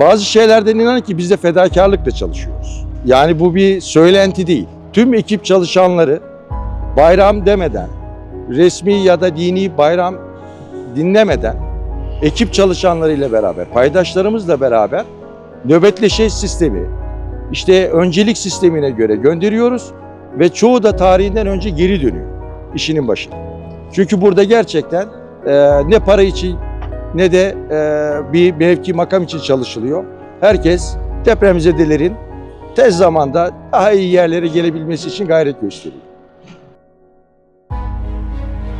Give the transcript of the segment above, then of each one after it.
Bazı şeylerden inanın ki biz de fedakarlıkla çalışıyoruz. Yani bu bir söylenti değil. Tüm ekip çalışanları bayram demeden, resmi ya da dini bayram dinlemeden ekip çalışanlarıyla beraber, paydaşlarımızla beraber nöbetleşe sistemi, işte öncelik sistemine göre gönderiyoruz ve çoğu da tarihinden önce geri dönüyor işinin başına. Çünkü burada gerçekten e, ne para için ne de e, bir mevki makam için çalışılıyor. Herkes depremzedelerin tez zamanda daha iyi yerlere gelebilmesi için gayret gösteriyor.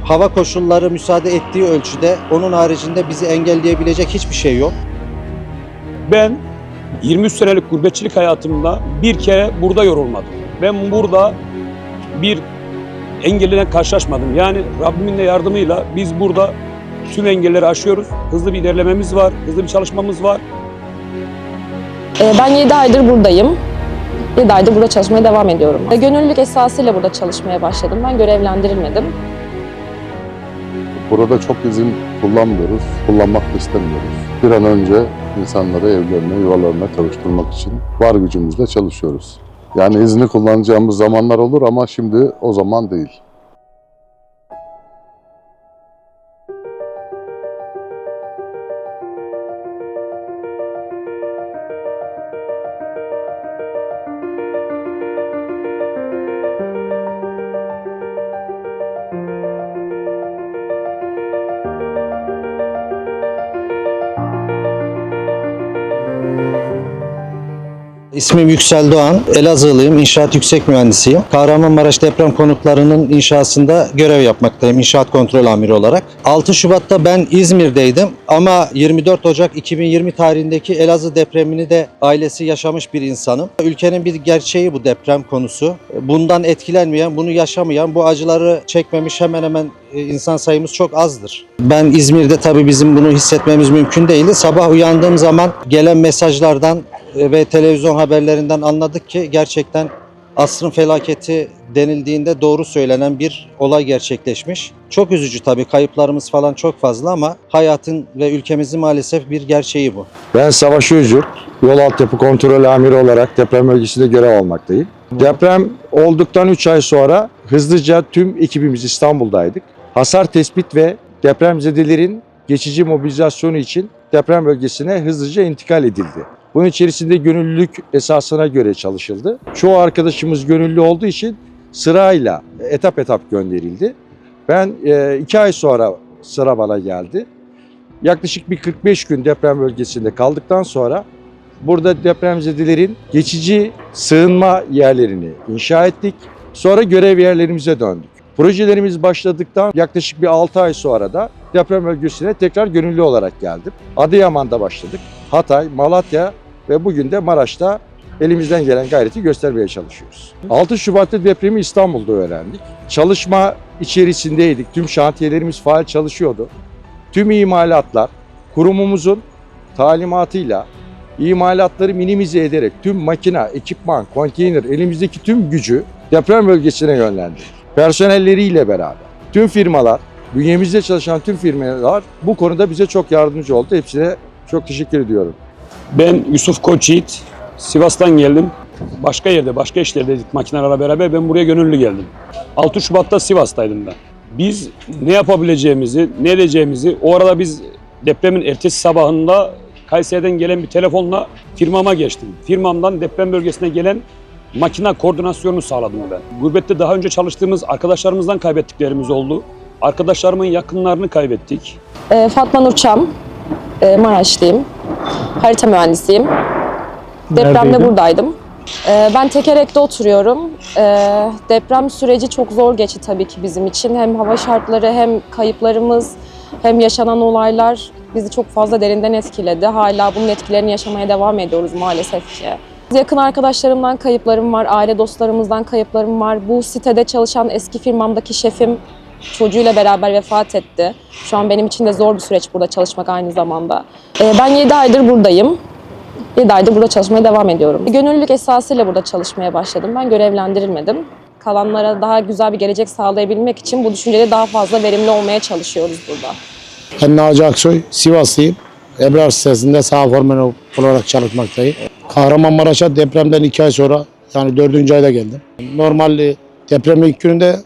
Hava koşulları müsaade ettiği ölçüde onun haricinde bizi engelleyebilecek hiçbir şey yok. Ben 23 senelik gurbetçilik hayatımda bir kere burada yorulmadım. Ben burada bir engelle karşılaşmadım. Yani Rabbimin de yardımıyla biz burada tüm engelleri aşıyoruz. Hızlı bir ilerlememiz var, hızlı bir çalışmamız var. Ee, Ben 7 aydır buradayım. 7 aydır burada çalışmaya devam ediyorum. Ee, Gönüllülük esasıyla burada çalışmaya başladım. Ben görevlendirilmedim. Burada çok izin kullanmıyoruz, kullanmak da istemiyoruz. Bir an önce insanları evlerine, yuvalarına kavuşturmak için var gücümüzle çalışıyoruz. Yani izni kullanacağımız zamanlar olur ama şimdi o zaman değil. İsmim Yüksel Doğan, Elazığlıyım, inşaat yüksek mühendisiyim. Kahramanmaraş deprem konutlarının inşasında görev yapmaktayım, inşaat kontrol amiri olarak. 6 Şubat'ta ben İzmir'deydim ama 24 Ocak 2020 tarihindeki Elazığ depremini de ailesi yaşamış bir insanım. Ülkenin bir gerçeği bu deprem konusu. Bundan etkilenmeyen, bunu yaşamayan, bu acıları çekmemiş hemen hemen e, insan sayımız çok azdır. Ben İzmir'de tabii bizim bunu hissetmemiz mümkün değildi. Sabah uyandığım zaman gelen mesajlardan e, ve televizyon haberlerinden anladık ki gerçekten asrın felaketi denildiğinde doğru söylenen bir olay gerçekleşmiş. Çok üzücü tabii kayıplarımız falan çok fazla ama hayatın ve ülkemizin maalesef bir gerçeği bu. Ben Savaş Özgür, yol altyapı kontrol amiri olarak deprem bölgesinde görev almaktayım. Deprem olduktan 3 ay sonra hızlıca tüm ekibimiz İstanbul'daydık. Hasar tespit ve depremzedelerin geçici mobilizasyonu için deprem bölgesine hızlıca intikal edildi. Bunun içerisinde gönüllülük esasına göre çalışıldı. Çoğu arkadaşımız gönüllü olduğu için sırayla etap etap gönderildi. Ben e, iki ay sonra sıra bana geldi. Yaklaşık bir 45 gün deprem bölgesinde kaldıktan sonra burada depremzedelerin geçici sığınma yerlerini inşa ettik. Sonra görev yerlerimize döndük. Projelerimiz başladıktan yaklaşık bir 6 ay sonra da deprem bölgesine tekrar gönüllü olarak geldim. Adıyaman'da başladık. Hatay, Malatya ve bugün de Maraş'ta elimizden gelen gayreti göstermeye çalışıyoruz. 6 Şubat'ta depremi İstanbul'da öğrendik. Çalışma içerisindeydik. Tüm şantiyelerimiz faal çalışıyordu. Tüm imalatlar kurumumuzun talimatıyla imalatları minimize ederek tüm makina, ekipman, konteyner, elimizdeki tüm gücü deprem bölgesine yönlendirdik. Personelleriyle beraber. Tüm firmalar, bünyemizde çalışan tüm firmalar bu konuda bize çok yardımcı oldu. Hepsine çok teşekkür ediyorum. Ben Yusuf Koçyiğit, Sivas'tan geldim. Başka yerde, başka işlerdeydik makinelerle beraber. Ben buraya gönüllü geldim. 6 Şubat'ta Sivas'taydım ben. Biz ne yapabileceğimizi, ne edeceğimizi, o arada biz depremin ertesi sabahında Kayseri'den gelen bir telefonla firmama geçtim. Firmamdan deprem bölgesine gelen makine koordinasyonunu sağladım ben. Gurbette daha önce çalıştığımız arkadaşlarımızdan kaybettiklerimiz oldu. Arkadaşlarımın yakınlarını kaybettik. Ee, Fatma Nurçam, e, Maraşlıyım. Harita mühendisiyim. Depremde Neredeydin? buradaydım. Ee, Ben Tekerek'te oturuyorum. Ee, Deprem süreci çok zor geçti tabii ki bizim için. Hem hava şartları hem kayıplarımız hem yaşanan olaylar bizi çok fazla derinden etkiledi. Hala bunun etkilerini yaşamaya devam ediyoruz maalesef ki. Yakın arkadaşlarımdan kayıplarım var, aile dostlarımızdan kayıplarım var. Bu sitede çalışan eski firmamdaki şefim çocuğuyla beraber vefat etti. Şu an benim için de zor bir süreç burada çalışmak aynı zamanda. Ee, Ben 7 aydır buradayım. 7 aydır burada çalışmaya devam ediyorum. Gönüllülük esasıyla burada çalışmaya başladım. Ben görevlendirilmedim. Kalanlara daha güzel bir gelecek sağlayabilmek için bu düşüncede daha fazla verimli olmaya çalışıyoruz burada. Ben Naci Aksoy, Sivaslıyım. Ebrar sitesinde sağ formen olarak çalışmaktayım. Kahramanmaraş'a depremden iki ay sonra yani dördüncü ayda geldim. Normal e, depremin ilk gününde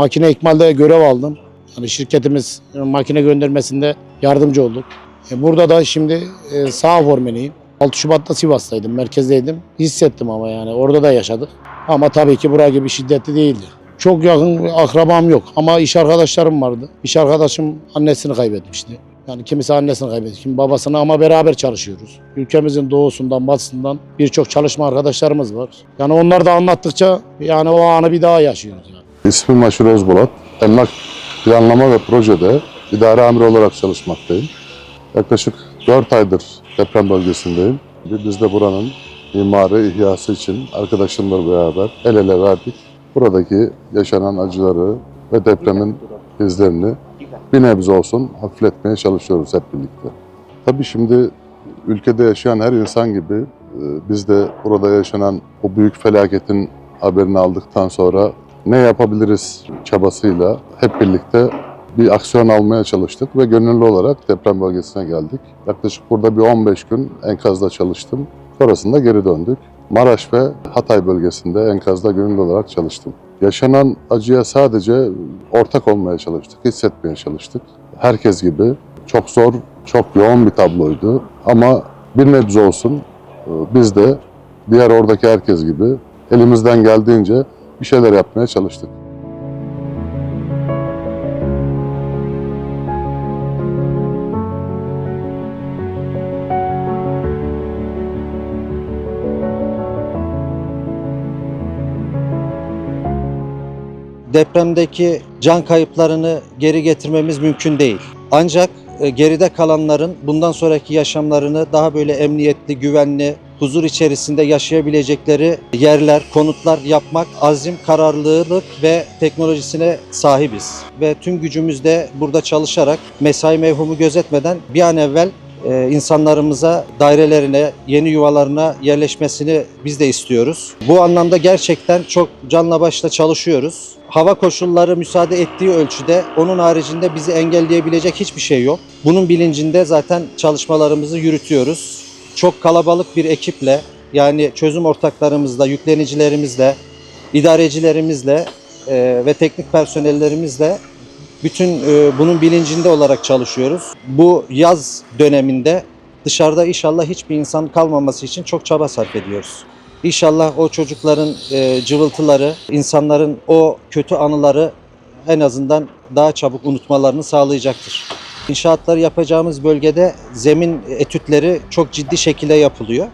makine ikmalde görev aldım. Yani şirketimiz e, makine göndermesinde yardımcı olduk. E, Burada da şimdi e, sağ formeniyim. 6 Şubat'ta Sivas'taydım, merkezdeydim. Hissettim ama yani orada da yaşadık. Ama tabii ki buraya gibi şiddetli değildi. Çok yakın akrabam yok ama iş arkadaşlarım vardı. İş arkadaşım annesini kaybetmişti. Yani kimisi annesini kaybetti, kimi babasını ama beraber çalışıyoruz. Ülkemizin doğusundan, batısından birçok çalışma arkadaşlarımız var. Yani onlar da anlattıkça yani o anı bir daha yaşıyoruz. Yani. İsmim Aşır Özbulat. Emlak planlama ve projede idare amiri olarak çalışmaktayım. Yaklaşık 4 aydır deprem bölgesindeyim. Biz de buranın mimarı ihyası için arkadaşlarımla beraber el ele verdik. Buradaki yaşanan acıları ve depremin izlerini bir nebze olsun hafifletmeye çalışıyoruz hep birlikte. Tabii şimdi ülkede yaşayan her insan gibi e, biz de burada yaşanan o büyük felaketin haberini aldıktan sonra ne yapabiliriz çabasıyla hep birlikte bir aksiyon almaya çalıştık ve gönüllü olarak deprem bölgesine geldik. Yaklaşık burada bir 15 gün enkazda çalıştım. Sonrasında geri döndük. Maraş ve Hatay bölgesinde enkazda gönüllü olarak çalıştım. Yaşanan acıya sadece ortak olmaya çalıştık, hissetmeye çalıştık. Herkes gibi çok zor, çok yoğun bir tabloydu ama bir nebze olsun e, biz de diğer oradaki herkes gibi elimizden geldiğince bir şeyler yapmaya çalıştık. depremdeki can kayıplarını geri getirmemiz mümkün değil. Ancak e, geride kalanların bundan sonraki yaşamlarını daha böyle emniyetli, güvenli, huzur içerisinde yaşayabilecekleri yerler, konutlar yapmak azim, kararlılık ve teknolojisine sahibiz. Ve tüm gücümüzle burada çalışarak mesai mevhumu gözetmeden bir an evvel e, insanlarımıza dairelerine, yeni yuvalarına yerleşmesini biz de istiyoruz. Bu anlamda gerçekten çok canla başla çalışıyoruz. Hava koşulları müsaade ettiği ölçüde onun haricinde bizi engelleyebilecek hiçbir şey yok. Bunun bilincinde zaten çalışmalarımızı yürütüyoruz. Çok kalabalık bir ekiple yani çözüm ortaklarımızla, yüklenicilerimizle, idarecilerimizle e, ve teknik personellerimizle bütün e, bunun bilincinde olarak çalışıyoruz. Bu yaz döneminde dışarıda inşallah hiçbir insan kalmaması için çok çaba sarf ediyoruz. İnşallah o çocukların e, cıvıltıları, insanların o kötü anıları en azından daha çabuk unutmalarını sağlayacaktır. İnşaatları yapacağımız bölgede zemin etütleri çok ciddi şekilde yapılıyor.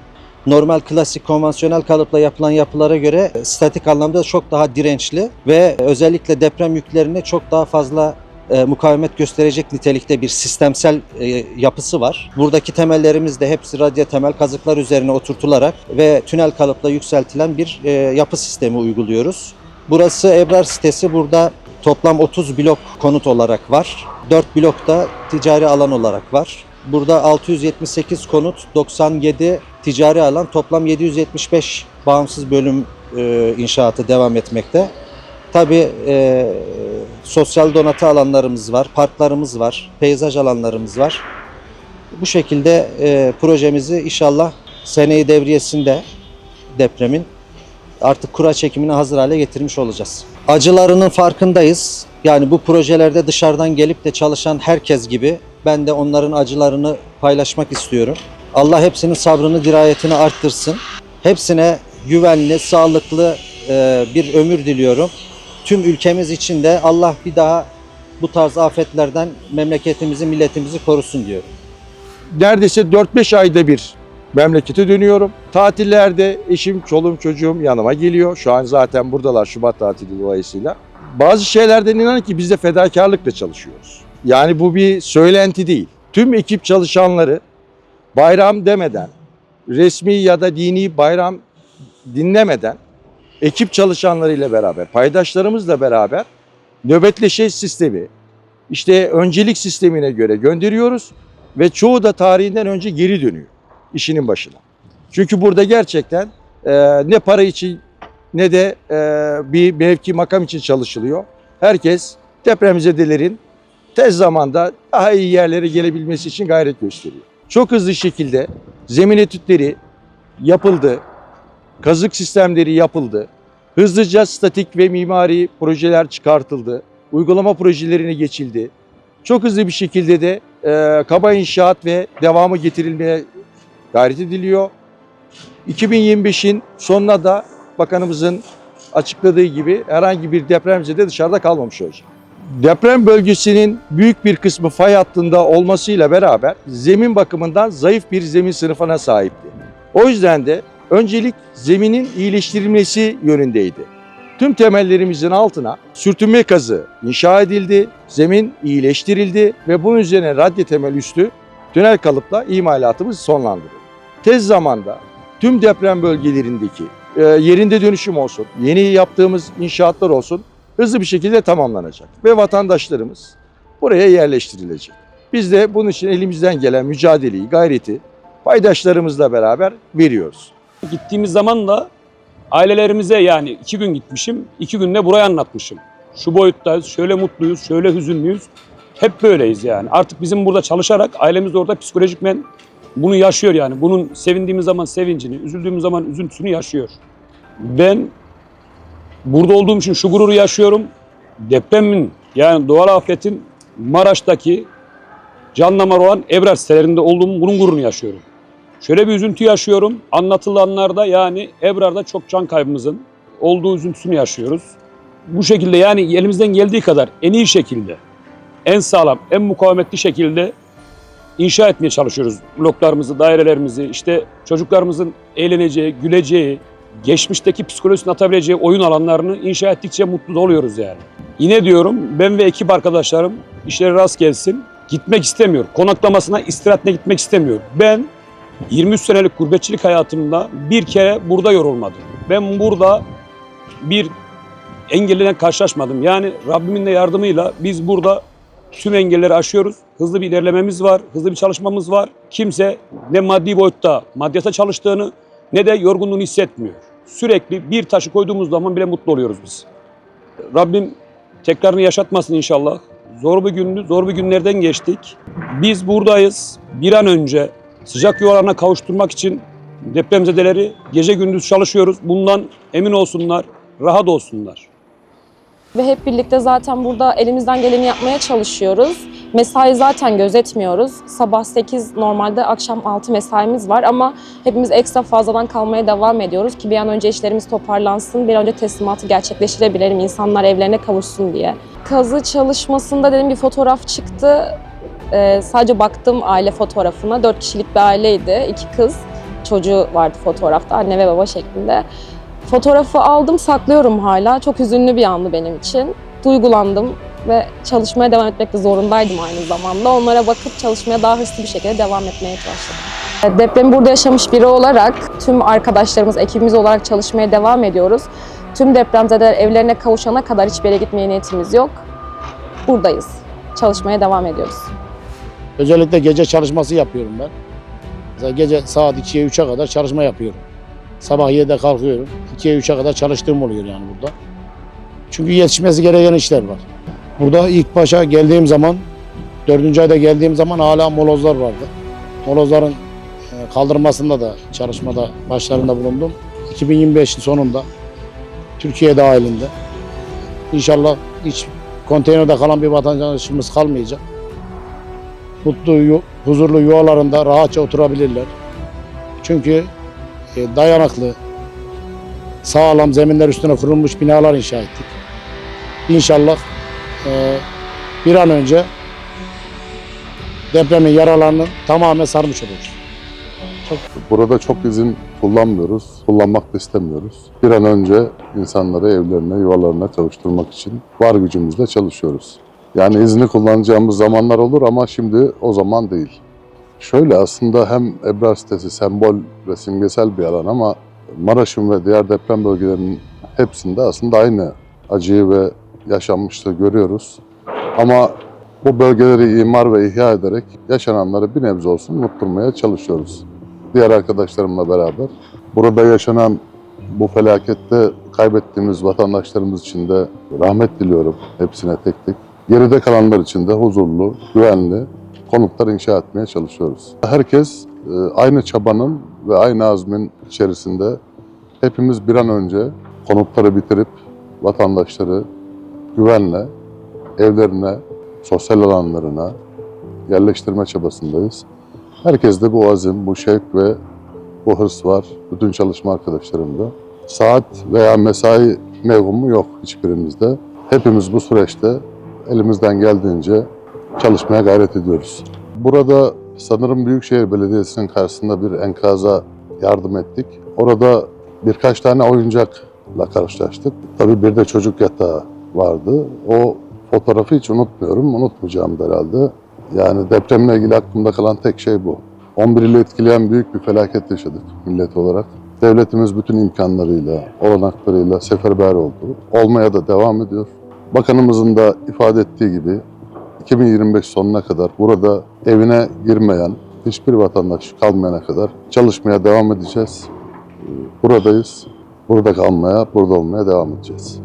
Normal klasik konvansiyonel kalıpla yapılan yapılara göre statik anlamda çok daha dirençli ve özellikle deprem yüklerine çok daha fazla e, mukavemet gösterecek nitelikte bir sistemsel e, yapısı var. Buradaki temellerimiz de hepsi radya temel kazıklar üzerine oturtularak ve tünel kalıpla yükseltilen bir e, yapı sistemi uyguluyoruz. Burası Ebrar sitesi. Burada toplam 30 blok konut olarak var. 4 blok da ticari alan olarak var. Burada 678 konut, 97 ticari alan, toplam 775 bağımsız bölüm e, inşaatı devam etmekte. Tabii e, sosyal donatı alanlarımız var, parklarımız var, peyzaj alanlarımız var. Bu şekilde e, projemizi inşallah seneyi devriyesinde depremin artık kura çekimine hazır hale getirmiş olacağız. Acılarının farkındayız. Yani bu projelerde dışarıdan gelip de çalışan herkes gibi ben de onların acılarını paylaşmak istiyorum. Allah hepsinin sabrını, dirayetini arttırsın. Hepsine güvenli, sağlıklı e, bir ömür diliyorum. Tüm ülkemiz için de Allah bir daha bu tarz afetlerden memleketimizi, milletimizi korusun diyorum. neredeyse 4-5 ayda bir memlekete dönüyorum. Tatillerde eşim, çoluğum, çocuğum yanıma geliyor. Şu an zaten buradalar Şubat tatili dolayısıyla. Bazı şeylerden inanın ki biz de fedakarlıkla çalışıyoruz. Yani bu bir söylenti değil. Tüm ekip çalışanları bayram demeden, resmi ya da dini bayram dinlemeden ekip çalışanlarıyla beraber, paydaşlarımızla beraber nöbetleşe sistemi, işte öncelik sistemine göre gönderiyoruz ve çoğu da tarihinden önce geri dönüyor işinin başına. Çünkü burada gerçekten e, ne para için ne de e, bir mevki makam için çalışılıyor. Herkes depremzedelerin tez zamanda daha iyi yerlere gelebilmesi için gayret gösteriyor. çok hızlı şekilde zemin etütleri yapıldı. Kazık sistemleri yapıldı. Hızlıca statik ve mimari projeler çıkartıldı. Uygulama projelerine geçildi. Çok hızlı bir şekilde de e, kaba inşaat ve devamı getirilmeye gayret ediliyor. 2025'in sonuna da bakanımızın açıkladığı gibi herhangi bir depremzede dışarıda kalmamış olacak. Deprem bölgesinin büyük bir kısmı fay hattında olmasıyla beraber zemin bakımından zayıf bir zemin sınıfına sahipti. O yüzden de öncelik zeminin iyileştirilmesi yönündeydi. Tüm temellerimizin altına sürtünme kazı inşa edildi, zemin iyileştirildi ve bunun üzerine radye temel üstü tünel kalıpla imalatımız sonlandırıldı. Tez zamanda tüm deprem bölgelerindeki e, yerinde dönüşüm olsun, yeni yaptığımız inşaatlar olsun hızlı bir şekilde tamamlanacak ve vatandaşlarımız buraya yerleştirilecek. Biz de bunun için elimizden gelen mücadeleyi, gayreti paydaşlarımızla beraber veriyoruz. Gittiğimiz zaman da ailelerimize yani iki gün gitmişim, iki günde burayı anlatmışım. Şu boyuttayız, şöyle mutluyuz, şöyle hüzünlüyüz. Hep böyleyiz yani. Artık bizim burada çalışarak ailemiz de orada psikolojikmen bunu yaşıyor yani. Bunun sevindiğimiz zaman sevincini, üzüldüğümüz zaman üzüntüsünü yaşıyor. Ben burada olduğum için şu gururu yaşıyorum. Depremin yani doğal afetin Maraş'taki can damarı olan Ebrar sitelerinde olduğum bunun gururunu yaşıyorum. Şöyle bir üzüntü yaşıyorum. Anlatılanlarda yani Ebrar'da çok can kaybımızın olduğu üzüntüsünü yaşıyoruz. Bu şekilde yani elimizden geldiği kadar en iyi şekilde, en sağlam, en mukavemetli şekilde inşa etmeye çalışıyoruz. Bloklarımızı, dairelerimizi, işte çocuklarımızın eğleneceği, güleceği, geçmişteki psikolojisini atabileceği oyun alanlarını inşa ettikçe mutlu oluyoruz yani. Yine diyorum ben ve ekip arkadaşlarım işleri rast gelsin. Gitmek istemiyor. Konaklamasına, istirahatine gitmek istemiyor. Ben 23 senelik gurbetçilik hayatımda bir kere burada yorulmadım. Ben burada bir engelle karşılaşmadım. Yani Rabbimin de yardımıyla biz burada tüm engelleri aşıyoruz. Hızlı bir ilerlememiz var, hızlı bir çalışmamız var. Kimse ne maddi boyutta maddiyata çalıştığını ne de yorgunluğunu hissetmiyor. Sürekli bir taşı koyduğumuz zaman bile mutlu oluyoruz biz. Rabbim tekrarını yaşatmasın inşallah. Zor bir gündü, zor bir günlerden geçtik. Biz buradayız. Bir an önce sıcak yuvalarına kavuşturmak için depremzedeleri gece gündüz çalışıyoruz. Bundan emin olsunlar, rahat olsunlar. Ve hep birlikte zaten burada elimizden geleni yapmaya çalışıyoruz. Mesai zaten gözetmiyoruz. Sabah 8 normalde akşam 6 mesaimiz var ama hepimiz ekstra fazladan kalmaya devam ediyoruz ki bir an önce işlerimiz toparlansın, bir an önce teslimatı gerçekleştirebilelim, insanlar evlerine kavuşsun diye. Kazı çalışmasında dedim bir fotoğraf çıktı. Ee, sadece baktım aile fotoğrafına. 4 kişilik bir aileydi. iki kız, çocuğu vardı fotoğrafta, anne ve baba şeklinde. Fotoğrafı aldım, saklıyorum hala. Çok hüzünlü bir andı benim için. Duygulandım ve çalışmaya devam etmekte zorundaydım aynı zamanda. Onlara bakıp çalışmaya daha hızlı bir şekilde devam etmeye çalıştım. Depremi burada yaşamış biri olarak tüm arkadaşlarımız, ekibimiz olarak çalışmaya devam ediyoruz. Tüm depremzedeler evlerine kavuşana kadar hiçbir yere gitmeye niyetimiz yok. Buradayız. Çalışmaya devam ediyoruz. Özellikle gece çalışması yapıyorum ben. Mesela gece saat 2'ye 3'e kadar çalışma yapıyorum. Sabah 7'de kalkıyorum. 2'ye 3'e kadar çalıştığım oluyor yani burada. Çünkü yetişmesi gereken işler var. Burada ilk başa geldiğim zaman, 4. ayda geldiğim zaman hala molozlar vardı. Molozların e, kaldırmasında da çalışmada başlarında bulundum. 2025'in sonunda Türkiye dahilinde. İnşallah hiç konteynerde kalan bir vatandaşımız kalmayacak. Mutlu, huzurlu yuvalarında rahatça oturabilirler. Çünkü e, dayanıklı, sağlam zeminler üstüne kurulmuş binalar inşa ettik. İnşallah e, bir an önce depremin yaralarını tamamen sarmış oluruz. Burada çok izin kullanmıyoruz, kullanmak da istemiyoruz. Bir an önce insanları evlerine, yuvalarına kavuşturmak için var gücümüzle çalışıyoruz. Yani izni kullanacağımız zamanlar olur ama şimdi o zaman değil. Şöyle aslında hem Ebrar sitesi sembol ve simgesel bir alan ama Maraş'ın ve diğer deprem bölgelerinin hepsinde aslında aynı acıyı ve yaşanmışlığı görüyoruz. Ama bu bölgeleri imar ve ihya ederek yaşananları bir nebze olsun unutturmaya çalışıyoruz. Diğer arkadaşlarımla beraber. Burada yaşanan bu felakette kaybettiğimiz vatandaşlarımız için de rahmet diliyorum hepsine tek tek. Geride kalanlar için de huzurlu, güvenli konutlar inşa etmeye çalışıyoruz. Herkes e, aynı çabanın ve aynı azmin içerisinde hepimiz bir an önce konutları bitirip vatandaşları güvenle evlerine, sosyal alanlarına yerleştirme çabasındayız. Herkeste bu azim, bu şevk ve bu hırs var. Bütün çalışma arkadaşlarımda. Saat veya mesai mevhumu yok hiçbirimizde. Hepimiz bu süreçte elimizden geldiğince çalışmaya gayret ediyoruz. Burada sanırım Büyükşehir Belediyesi'nin karşısında bir enkaza yardım ettik. Orada birkaç tane oyuncakla karşılaştık. Tabii bir de çocuk yatağı vardı. O fotoğrafı hiç unutmuyorum, unutmayacağım da herhalde. Yani depremle ilgili aklımda kalan tek şey bu. 11 ili etkileyen büyük bir felaket yaşadık millet olarak. Devletimiz bütün imkanlarıyla, olanaklarıyla seferber oldu. Olmaya da devam ediyor. Bakanımızın da ifade ettiği gibi 2025 sonuna kadar burada evine girmeyen hiçbir vatandaş kalmayana kadar çalışmaya devam edeceğiz. Buradayız. Burada kalmaya, burada olmaya devam edeceğiz.